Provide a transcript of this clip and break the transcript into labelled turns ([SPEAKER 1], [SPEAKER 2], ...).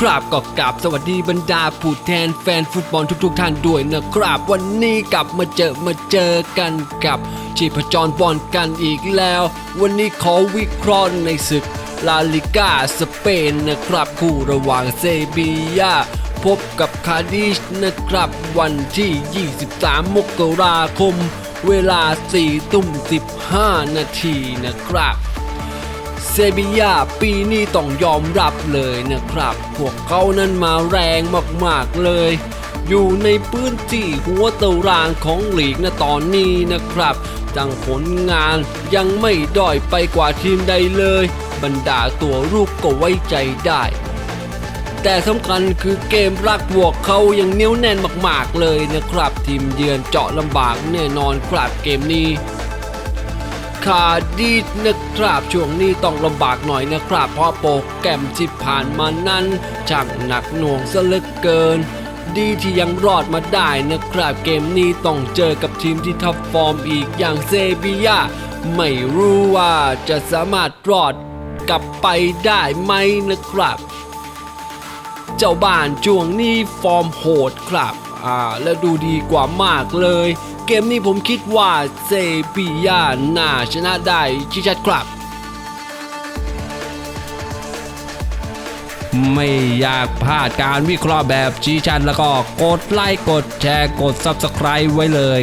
[SPEAKER 1] ครับก็กราบสวัสดีบรรดาผู้แทนแฟนฟุตบอลทุกๆทท่านด้วยนะครับ วันนี้กลับมาเจอมาเจอกันกับชีพจรบอลกันอีกแล้ว วันนี้ขอวิเคราะห์ในศึกลาลิก้าสเปนนะครับ คู่ระหว่างเซบียาพบกับคาดิชนะครับ วันที่ 23 มกราคม เวลา 4 ทุ่ม 15 นาทีนะครับ เซบียาปีนี้ต้องยอมรับเลยนะครับ พวกเขานั้นมาแรงมากๆเลย อยู่ในพื้นที่หัวตารางของลีกนะตอนนี้นะครับ จังผลงานยังไม่ด้อยไปกว่าทีมใดเลย บรรดาตัวรูปก็ไว้ใจได้แต่สำคัญคือเกมรักบวกเขายังเนียวแน่นมากๆเลยนะครับ ทีมเยือนเจาะลำบากแน่นอนครับเกมนี้ คาดีสนะครับช่วงนี้ต้องลำบากหน่อยนะครับ เพราะโปรแกรมที่ผ่านมานั้นช่างหนักหน่วงซะเหลือเกิน ดีที่ยังรอดมาได้นะครับเกมนี้ต้องเจอกับทีมที่ท็อปฟอร์มอีกอย่างเซบียาไม่รู้ว่าจะสามารถรอดกลับไปได้ไหมนะครับ เจ้าบ้านช่วงนี้ฟอร์มโหดครับ อ่าและดูดีกว่ามากเลย เกมนี้ผมคิดว่าเซปียาน่าชนะได้ชิชัดครับ
[SPEAKER 2] ไม่อยากพลาดการวิเคราะห์แบบชี้ชัดแล้วก็กดไลค์กดแชร์กด Subscribe ไว้เลย